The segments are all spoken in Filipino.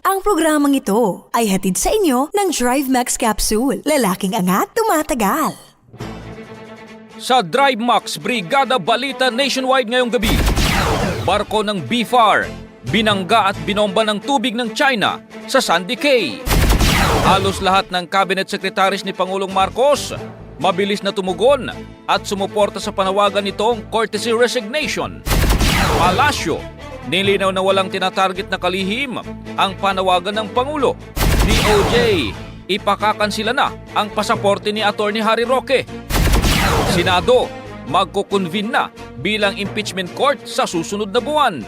Ang programang ito ay hatid sa inyo ng Drive Max Capsule. Lalaking angat, tumatagal. Sa Drive Max Brigada Balita Nationwide ngayong gabi, barko ng BFAR, binangga at binomba ng tubig ng China sa Sandy Cay. Halos lahat ng cabinet secretaries ni Pangulong Marcos mabilis na tumugon at sumuporta sa panawagan nitong courtesy resignation. Palasyo, nilinaw na walang tinatarget na kalihim ang panawagan ng Pangulo. DOJ, ipakakansila na ang pasaporte ni Attorney Harry Roque. Senado, magkukonvene na bilang impeachment court sa susunod na buwan.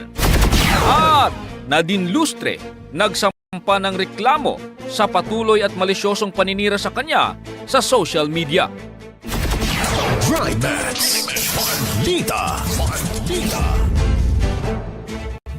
At Nadine Lustre, nagsampa ng reklamo sa patuloy at malisyosong paninira sa kanya sa social media. Drive Max. Balita. Balita.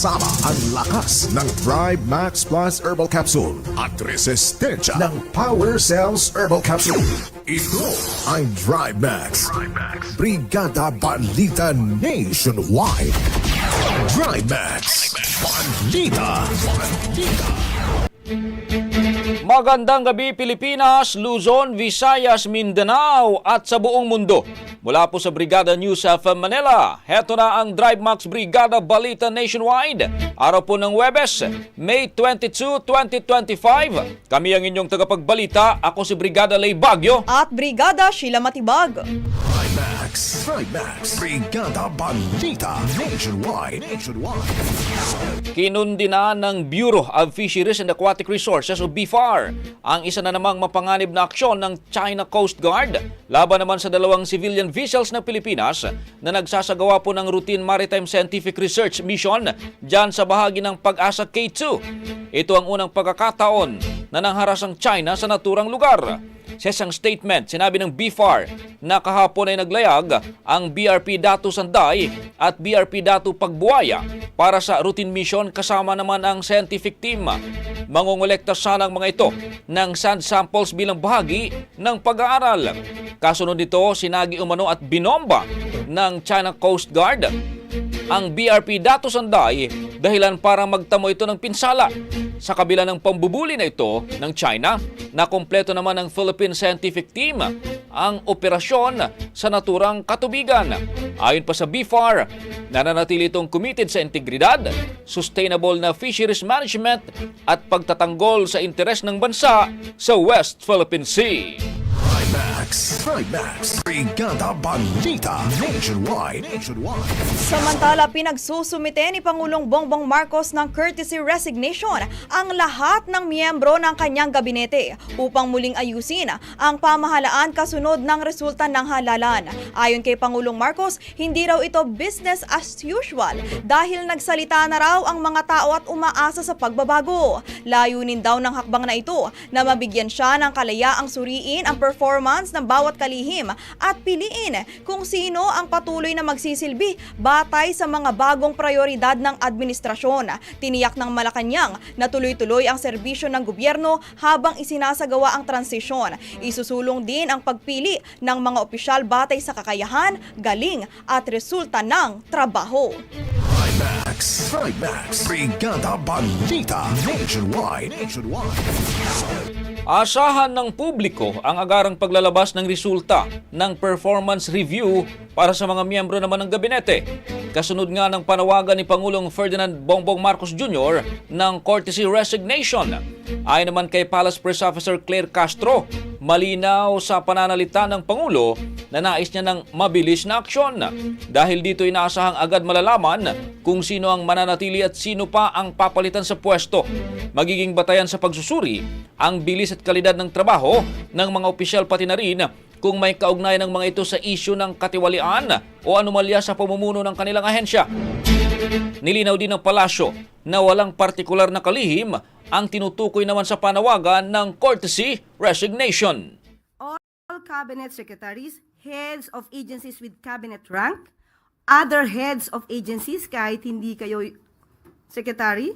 Kasama ang lakas ng Thrive Max Plus Herbal Capsule at resistensya ng Power Cells Herbal Capsule. Ito ang Thrive Max. Brigada Balita Nationwide. Thrive Max. Balita. Balita. Magandang gabi Pilipinas, Luzon, Visayas, Mindanao at sa buong mundo. Mula po sa Brigada News of Manila, heto na ang Drive Max Brigada Balita Nationwide. Araw po ng Webes, May 22, 2025. Kami ang inyong tagapagbalita. Ako si Brigada Lay Bagyo. at Brigada Sheila Matibag. Max. Thrive Max. Brigada Balita Nationwide. Nationwide. Kinundi na ng Bureau of Fisheries and Aquatic Resources o BFAR ang isa na namang mapanganib na aksyon ng China Coast Guard laban naman sa dalawang civilian vessels ng Pilipinas na nagsasagawa po ng routine maritime scientific research mission dyan sa bahagi ng Pag-asa K2. Ito ang unang pagkakataon na nangharas ang China sa naturang lugar. Sa isang statement, sinabi ng BFAR na kahapon ay naglayag ang BRP Datu Sanday at BRP Datu Pagbuaya para sa routine mission kasama naman ang scientific team. Mangongolekta sana ang mga ito ng sand samples bilang bahagi ng pag-aaral. Kasunod nito, sinagi umano at binomba ng China Coast Guard Ang BRP datos anday dahilan para magtamo ito ng pinsala. Sa kabila ng pambubuli na ito ng China, na kompleto naman ng Philippine Scientific Team ang operasyon sa naturang katubigan. Ayon pa sa BFAR, nananatili itong committed sa integridad, sustainable na fisheries management at pagtatanggol sa interes ng bansa sa West Philippine Sea. Trimax. Trimax. Brigada Balita. Nationwide. Nationwide. Samantala, pinagsusumite ni Pangulong Bongbong Marcos ng courtesy resignation ang lahat ng miyembro ng kanyang gabinete upang muling ayusin ang pamahalaan kasunod ng resulta ng halalan. Ayon kay Pangulong Marcos, hindi raw ito business as usual dahil nagsalita na raw ang mga tao at umaasa sa pagbabago. Layunin daw ng hakbang na ito na mabigyan siya ng kalayaang suriin ang performance ng bawat kalihim at piliin kung sino ang patuloy na magsisilbi batay sa mga bagong prioridad ng administrasyon. Tiniyak ng Malacanang na tuloy-tuloy ang serbisyo ng gobyerno habang isinasagawa ang transisyon. Isusulong din ang pagpili ng mga opisyal batay sa kakayahan, galing at resulta ng trabaho. Trimax. Trimax. Brigada Balita. Nationwide. Nationwide. Asahan ng publiko ang agarang paglalabas ng resulta ng performance review para sa mga miyembro naman ng gabinete. Kasunod nga ng panawagan ni Pangulong Ferdinand Bongbong Marcos Jr. ng courtesy resignation. Ayon naman kay Palace Press Officer Claire Castro, malinaw sa pananalita ng Pangulo na nais niya ng mabilis na aksyon. Dahil dito inaasahang agad malalaman kung sino ang mananatili at sino pa ang papalitan sa pwesto. Magiging batayan sa pagsusuri ang bilis at kalidad ng trabaho ng mga opisyal pati na rin kung may kaugnayan ng mga ito sa isyu ng katiwalian o anomalya sa pamumuno ng kanilang ahensya. Nilinaw din ng palasyo na walang partikular na kalihim ang tinutukoy naman sa panawagan ng courtesy resignation. all cabinet secretaries, heads of agencies with cabinet rank, other heads of agencies kahit hindi kayo secretary,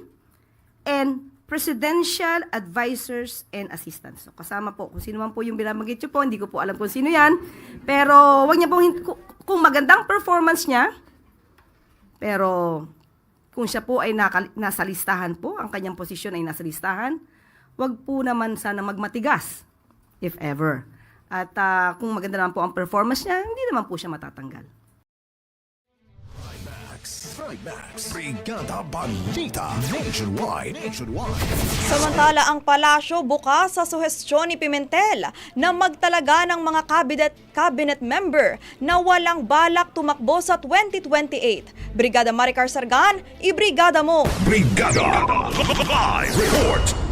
and presidential advisors and assistants. So, kasama po, kung sino man po yung binamagit nyo po, hindi ko po alam kung sino yan. Pero, wag niya pong, kung magandang performance niya, pero kung siya po ay naka, nasa listahan po, ang kanyang posisyon ay nasa listahan, wag po naman sana magmatigas, if ever. At ah, kung maganda naman po ang performance niya, hindi naman po siya matatanggal. Trimax. Brigada Balita. Nationwide. Nationwide. Samantala ang palasyo bukas sa suhestyon ni Pimentel na magtalaga ng mga cabinet, cabinet member na walang balak tumakbo sa 2028. Brigada Maricar Sargan, ibrigada mo! Brigada. Live report.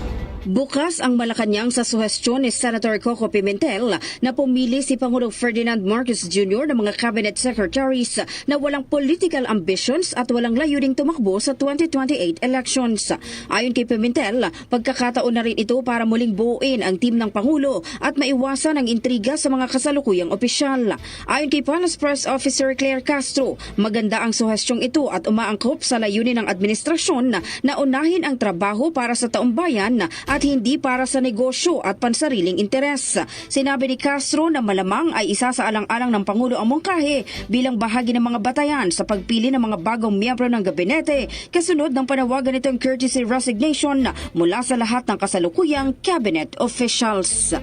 Bukas ang Malacanang sa suhestyon ni Senator Coco Pimentel na pumili si Pangulong Ferdinand Marcos Jr. ng mga cabinet secretaries na walang political ambitions at walang layuning tumakbo sa 2028 elections. Ayon kay Pimentel, pagkakataon na rin ito para muling buuin ang team ng Pangulo at maiwasan ang intriga sa mga kasalukuyang opisyal. Ayon kay Palace Press Officer Claire Castro, maganda ang suhestyong ito at umaangkop sa layunin ng administrasyon na unahin ang trabaho para sa taumbayan at hindi para sa negosyo at pansariling interes. Sinabi ni Castro na malamang ay isa sa alang-alang ng Pangulo ang mungkahi bilang bahagi ng mga batayan sa pagpili ng mga bagong miyembro ng gabinete kasunod ng panawagan nitong courtesy resignation mula sa lahat ng kasalukuyang cabinet officials.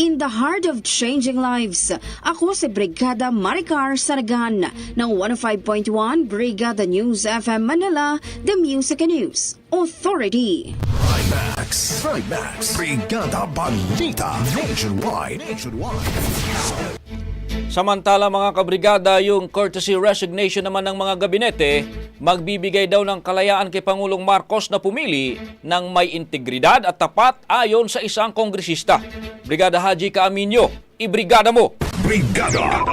In the heart of changing lives, ako si Brigada Maricar Saragan ng 105.1 Brigada News FM Manila, The Music News Authority. Trimax. Trimax. Brigada Balita. Nationwide. Nationwide. Samantala mga kabrigada, yung courtesy resignation naman ng mga gabinete, magbibigay daw ng kalayaan kay Pangulong Marcos na pumili ng may integridad at tapat ayon sa isang kongresista. Brigada Haji Kaaminyo, ibrigada mo! Brigada.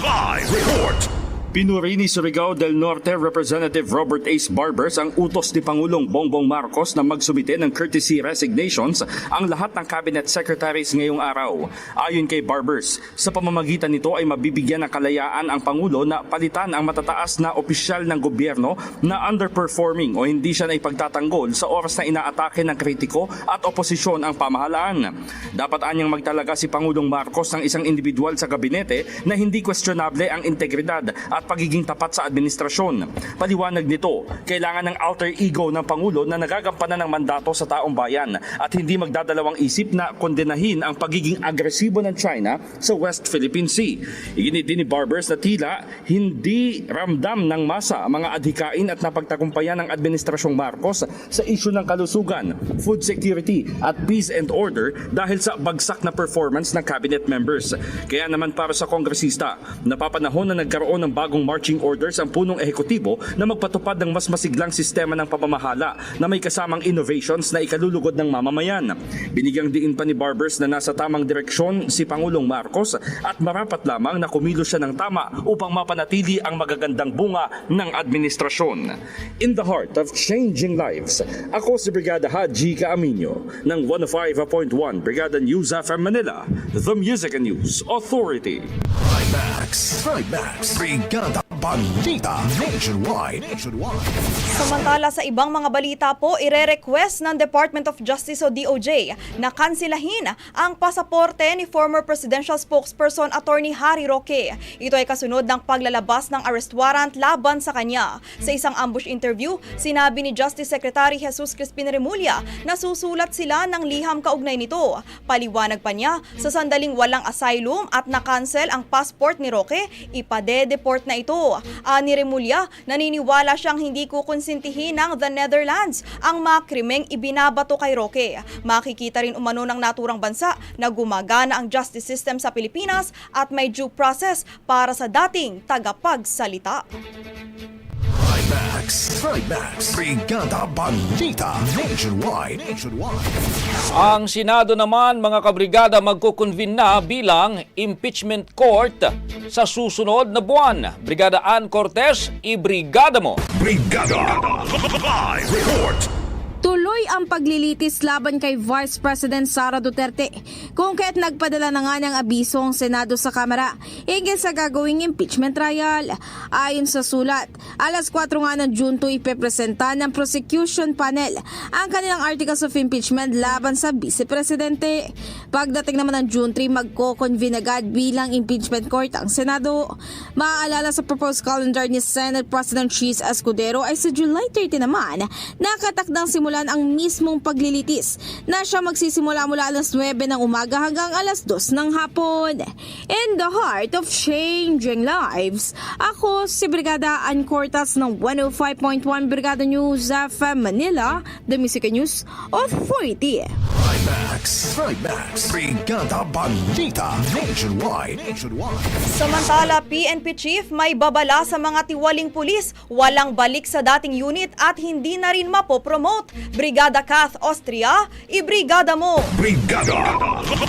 Live report. Pinuri ni Surigao del Norte Representative Robert Ace Barbers ang utos ni Pangulong Bongbong Marcos na magsumite ng courtesy resignations ang lahat ng cabinet secretaries ngayong araw. Ayon kay Barbers, sa pamamagitan nito ay mabibigyan ng kalayaan ang Pangulo na palitan ang matataas na opisyal ng gobyerno na underperforming o hindi siya na ipagtatanggol sa oras na inaatake ng kritiko at oposisyon ang pamahalaan. Dapat anyang magtalaga si Pangulong Marcos ng isang individual sa gabinete na hindi questionable ang integridad at at pagiging tapat sa administrasyon. Paliwanag nito, kailangan ng alter ego ng Pangulo na nagagampanan ng mandato sa taong bayan at hindi magdadalawang isip na kondenahin ang pagiging agresibo ng China sa West Philippine Sea. Iginit din ni Barbers na tila hindi ramdam ng masa ang mga adhikain at napagtagumpayan ng Administrasyong Marcos sa isyu ng kalusugan, food security at peace and order dahil sa bagsak na performance ng cabinet members. Kaya naman para sa kongresista, napapanahon na nagkaroon ng bagong marching orders ang punong ehekutibo na magpatupad ng mas masiglang sistema ng pamamahala na may kasamang innovations na ikalulugod ng mamamayan. Binigyang diin pa ni Barbers na nasa tamang direksyon si Pangulong Marcos at marapat lamang na kumilos siya ng tama upang mapanatili ang magagandang bunga ng administrasyon. In the heart of changing lives, ako si Brigada Haji Caaminio ng 105.1 Brigada News FM Manila, the Music and News Authority. Trimax. Trimax. Brigada Balita Nationwide. Samantala sa ibang mga balita po, ire-request ng Department of Justice o DOJ na kansilahin ang pasaporte ni former presidential spokesperson Attorney Harry Roque. Ito ay kasunod ng paglalabas ng arrest warrant laban sa kanya. Sa isang ambush interview, sinabi ni Justice Secretary Jesus Crispin Remulla na susulat sila ng liham kaugnay nito. Paliwanag pa niya, sa sandaling walang asylum at na-cancel ang passport ni Roque, ipade-deport na ito. Ani Remulla, naniniwala siyang hindi kukonsintihin ng The Netherlands ang mga krimeng ibinabato kay Roque. Makikita rin umano ng naturang bansa na gumagana ang justice system sa Pilipinas at may due process para sa dating tagapagsalita. Trimax. Trimax. Brigada Balita Nationwide. Nationwide. Ang Senado naman, mga kabrigada, magkukonvene na bilang impeachment court sa susunod na buwan. Brigada Ann Cortez, ibrigada mo! Brigada Live Report. Ang paglilitis laban kay Vice President Sara Duterte kung kaya't nagpadala na nga ng abiso ang Senado sa Kamara hingga sa gagawing impeachment trial. Ayon sa sulat, alas 4 nga ng June 2 ipepresenta ng prosecution panel ang kanilang articles of impeachment laban sa Vice Presidente. Pagdating naman ng June 3, magko-convene agad bilang impeachment court ang Senado. Maaalala sa proposed calendar ni Senate President Cheese Escudero ay sa July 30 naman nakatakdang simulan ang mismong paglilitis na siya magsisimula mula alas 9 ng umaga hanggang alas 2 ng hapon. In the heart of changing lives, ako si Brigada Ann Cortas ng 105.1 Brigada News FM Manila, The Music News Authority. Trimax. Trimax. Brigada Balita Nationwide. Nationwide. Samantala, PNP Chief may babala sa mga tiwaling pulis, walang balik sa dating unit at hindi na rin mapopromote. Brigada Kath Austria, ibrigada mo! Brigada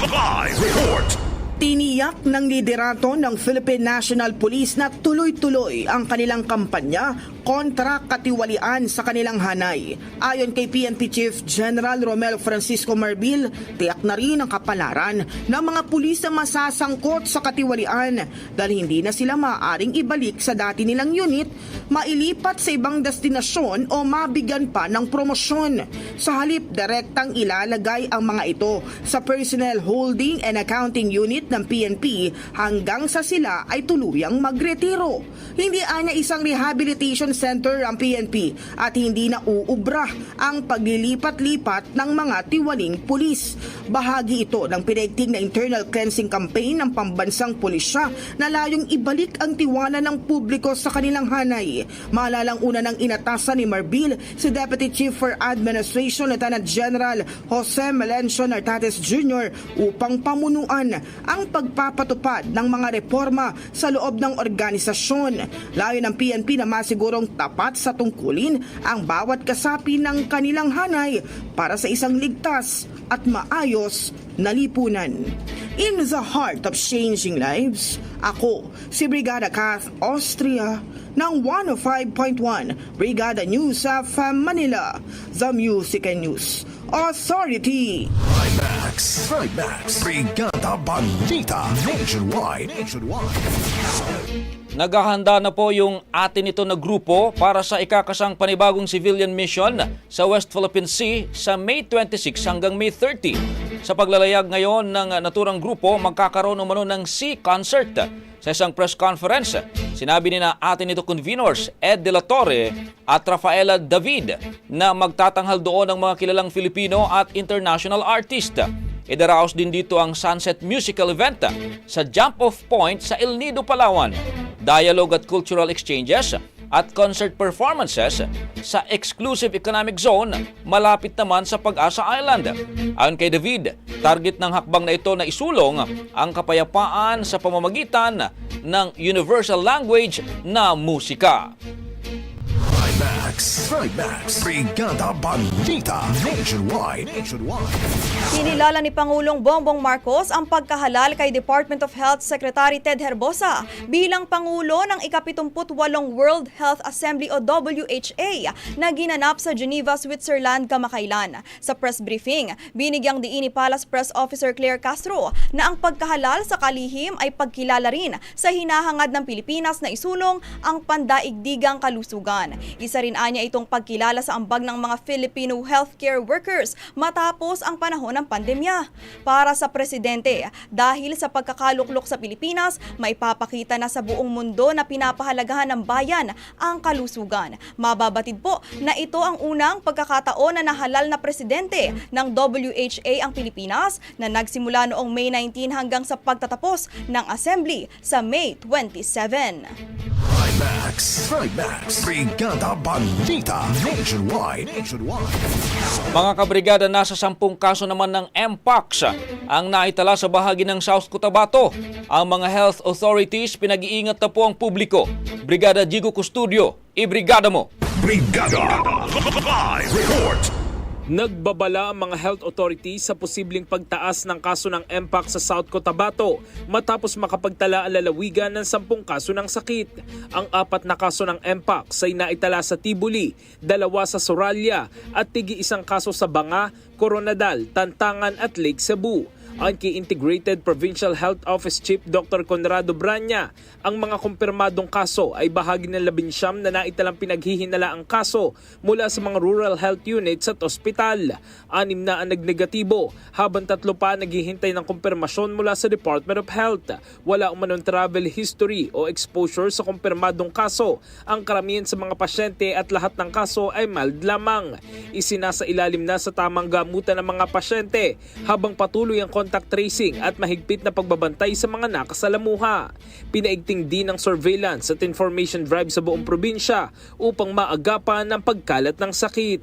Live Report. Tiniyak ng liderato ng Philippine National Police na tuloy-tuloy ang kanilang kampanya kontra katiwalian sa kanilang hanay. Ayon kay PNP Chief General Romel Francisco Marbil, tiyak na rin ang kapalaran ng mga pulis na masasangkot sa katiwalian dahil hindi na sila maaaring ibalik sa dati nilang unit, mailipat sa ibang destinasyon o mabigyan pa ng promosyon. Sa halip, direktang ilalagay ang mga ito sa Personnel Holding and Accounting Unit ng PNP hanggang sa sila ay tuluyang magretiro. Hindi anya isang rehabilitation center ang PNP at hindi na uubra ang paglilipat-lipat ng mga tiwaling pulis. Bahagi ito ng pinagting na internal cleansing campaign ng pambansang pulisya na layong ibalik ang tiwala ng publiko sa kanilang hanay. Maalalang una ng inatasan ni Marbil si Deputy Chief for Administration Lieutenant General Jose Melencio Nartates Jr. upang pamunuan ang pagpapatupad ng mga reforma sa loob ng organisasyon. Layo ng PNP na masigurong tapat sa tungkulin ang bawat kasapi ng kanilang hanay para sa isang ligtas at maayos na lipunan. In the heart of changing lives, ako si Brigada Kath Austria ng 105.1 Brigada News of Manila, The Music and News Authority. Trimax. Trimax. Brigada Balita Nationwide. Nationwide. Naghahanda na po yung atin ito na grupo para sa ikakasang panibagong civilian mission sa West Philippine Sea sa May 26 hanggang May 30. Sa paglalayag ngayon ng naturang grupo, magkakaroon umano ng sea concert. Sa isang press conference, Sinabi ni na atin ito convenors Ed De La Torre at Rafaela David na magtatanghal doon ng mga kilalang Filipino at international artist. Idaraos din dito ang Sunset Musical Event sa Jump Off Point sa El Nido, Palawan. Dialogue at cultural exchanges at concert performances sa exclusive economic zone malapit naman sa Pag-asa Island. Ayon kay David, target ng hakbang na ito na isulong ang kapayapaan sa pamamagitan ng universal language na musika. Trimax, Trimax, Brigada Balita Nationwide. Nationwide. Kinilala ni Pangulong Bongbong Marcos ang pagkahalal kay Department of Health Secretary Ted Herbosa bilang Pangulo ng ika-78 World Health Assembly o WHA na ginanap sa Geneva, Switzerland kamakailan. Sa press briefing, binigyang diin ni Palace Press Officer Claire Castro na ang pagkahalal sa kalihim ay pagkilala rin sa hinahangad ng Pilipinas na isulong ang pandaigdigang kalusugan. Isa rin anya itong pagkilala sa ambag ng mga Filipino healthcare workers matapos ang panahon ng pandemya. Para sa presidente, dahil sa pagkakaluklok sa Pilipinas, may papakita na sa buong mundo na pinapahalagahan ng bayan ang kalusugan. Mababatid po na ito ang unang pagkakataon na nahalal na presidente ng WHA ang Pilipinas na nagsimula noong May 19 hanggang sa pagtatapos ng assembly sa May 27. Trimax, Trimax, Brigada Balita Nationwide. Nationwide. Mga kabrigada, nasa sampung kaso naman ng MPOX ang naitala sa bahagi ng South Cotabato. Ang mga health authorities pinag-iingat na po ang publiko. Brigada Jigo Custodio, ibrigada mo! Brigada Live Report. Nagbabala ang mga health authorities sa posibleng pagtaas ng kaso ng MPOX sa South Cotabato matapos makapagtala ang lalawigan ng 10 kaso ng sakit. Ang apat na kaso ng MPOX ay naitala sa Tibuli, dalawa sa Soralia at tigi isang kaso sa Banga, Coronadal, Tantangan at Lake Cebu. Ang Integrated Provincial Health Office Chief Dr. Conrado Branya, ang mga kumpirmadong kaso ay bahagi ng labinsyam na naitalang pinaghihinala ang kaso mula sa mga rural health units at ospital. Anim na ang nagnegatibo, habang tatlo pa naghihintay ng kumpirmasyon mula sa Department of Health. Wala umanong travel history o exposure sa kumpirmadong kaso. Ang karamihan sa mga pasyente at lahat ng kaso ay mild lamang. Isinasa ilalim na sa tamang gamutan ng mga pasyente habang patuloy ang contact tracing at mahigpit na pagbabantay sa mga nakasalamuha. Pinaigting din ang surveillance at information drive sa buong probinsya upang maagapan ang pagkalat ng sakit.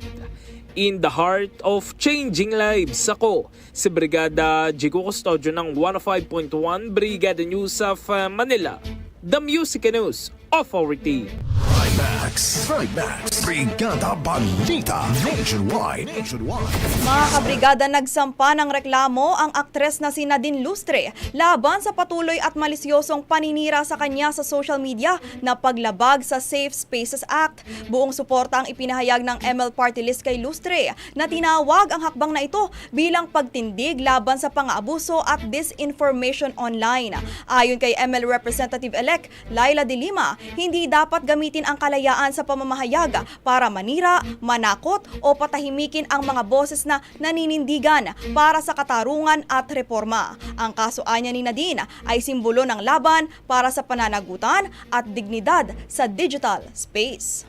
In the heart of changing lives, ako si Brigada Jigo Custodio ng 105.1 Brigada News of uh, Manila, The Music News Authority. Trimax, Trimax, Brigada Balita Nationwide. Nationwide. Mga kabrigada, nagsampa ng reklamo ang aktres na si Nadine Lustre laban sa patuloy at malisyosong paninira sa kanya sa social media na paglabag sa Safe Spaces Act. Buong suporta ang ipinahayag ng ML Party List kay Lustre na tinawag ang hakbang na ito bilang pagtindig laban sa pang-aabuso at disinformation online. Ayon kay ML Representative-elect Laila De Lima, hindi dapat gamitin ang kalayaan sa pamamahayag para manira, manakot o patahimikin ang mga boses na naninindigan para sa katarungan at reforma. Ang kaso anya ni Nadine ay simbolo ng laban para sa pananagutan at dignidad sa digital space.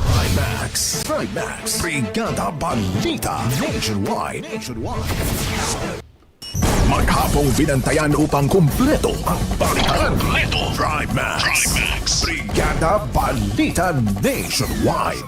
Trimax, Trimax, Brigada Balita Nationwide. Nationwide. Maghapong binantayan upang kumpleto ang balitan. Kumpleto. Trimax, Trimax, Brigada Balita Nationwide.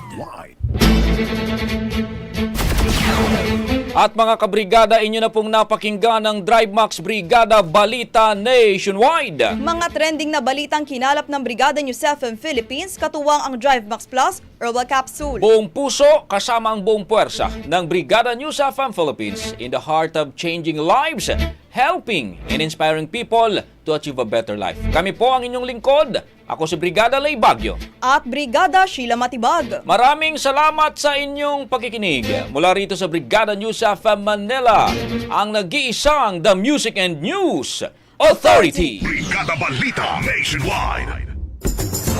At mga kabrigada, inyo na pong napakinggan ng Drive Max Brigada Balita Nationwide. Mga trending na balitang kinalap ng Brigada News FM Philippines, katuwang ang Drive Max Plus Herbal Capsule. Buong puso kasama ang buong puwersa ng Brigada News FM Philippines in the heart of changing lives, helping and inspiring people to achieve a better life. Kami po ang inyong lingkod. Ako si Brigada Lay Bagyo. At Brigada Sheila Matibag. Maraming salamat sa inyong pakikinig. Mula rito sa Brigada News FM Manila, ang nag-iisang The Music and News Authority. Brigada Balita Nationwide.